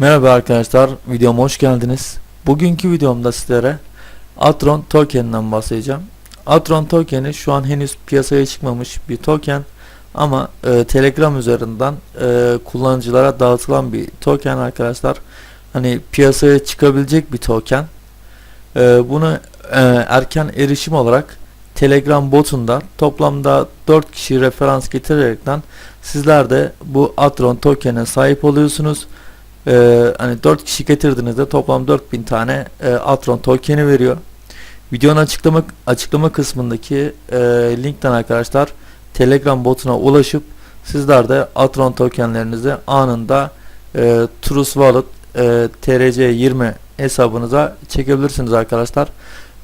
Merhaba arkadaşlar, videoma hoş geldiniz. Bugünkü videomda sizlere Atron tokeninden bahsedeceğim. Atron tokeni şu an henüz piyasaya çıkmamış bir token ama e, Telegram üzerinden e, kullanıcılara dağıtılan bir token arkadaşlar. Hani piyasaya çıkabilecek bir token. E, bunu e, erken erişim olarak Telegram botunda toplamda 4 kişi referans getirerekten sizler de bu Atron token'e sahip oluyorsunuz. Ee, hani 4 kişi getirdiğinizde toplam 4000 tane e, Atron token'i veriyor. Videonun açıklama açıklama kısmındaki e, linkten arkadaşlar Telegram botuna ulaşıp sizler de Atron tokenlerinizi anında e, Trust Wallet e, TRC20 hesabınıza çekebilirsiniz arkadaşlar.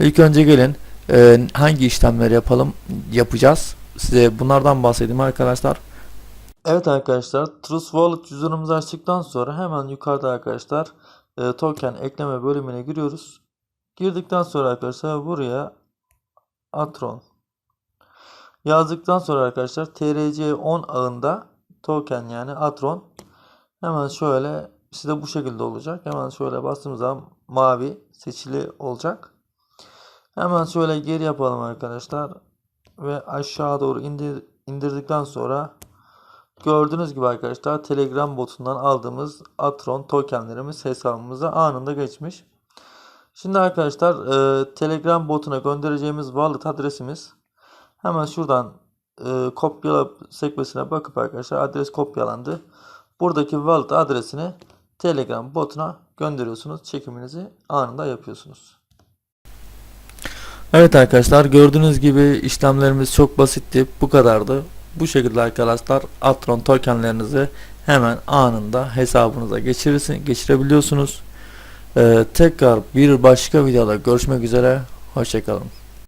İlk önce gelin e, hangi işlemleri yapalım yapacağız. Size bunlardan bahsedeyim arkadaşlar. Evet arkadaşlar Trust Wallet cüzdanımızı açtıktan sonra hemen yukarıda arkadaşlar e, token ekleme bölümüne giriyoruz. Girdikten sonra arkadaşlar buraya Atron yazdıktan sonra arkadaşlar TRC10 ağında token yani Atron hemen şöyle size bu şekilde olacak. Hemen şöyle bastığımız zaman mavi seçili olacak. Hemen şöyle geri yapalım arkadaşlar ve aşağı doğru indir, indirdikten sonra Gördüğünüz gibi arkadaşlar Telegram botundan aldığımız Atron tokenlerimiz hesabımıza anında geçmiş. Şimdi arkadaşlar e, Telegram botuna göndereceğimiz wallet adresimiz hemen şuradan e, kopyala sekmesine bakıp arkadaşlar adres kopyalandı. Buradaki wallet adresini Telegram botuna gönderiyorsunuz. Çekiminizi anında yapıyorsunuz. Evet arkadaşlar gördüğünüz gibi işlemlerimiz çok basitti. Bu kadardı. Bu şekilde arkadaşlar Atron tokenlerinizi hemen anında hesabınıza geçirirsin, geçirebiliyorsunuz. Ee, tekrar bir başka videoda görüşmek üzere. Hoşçakalın.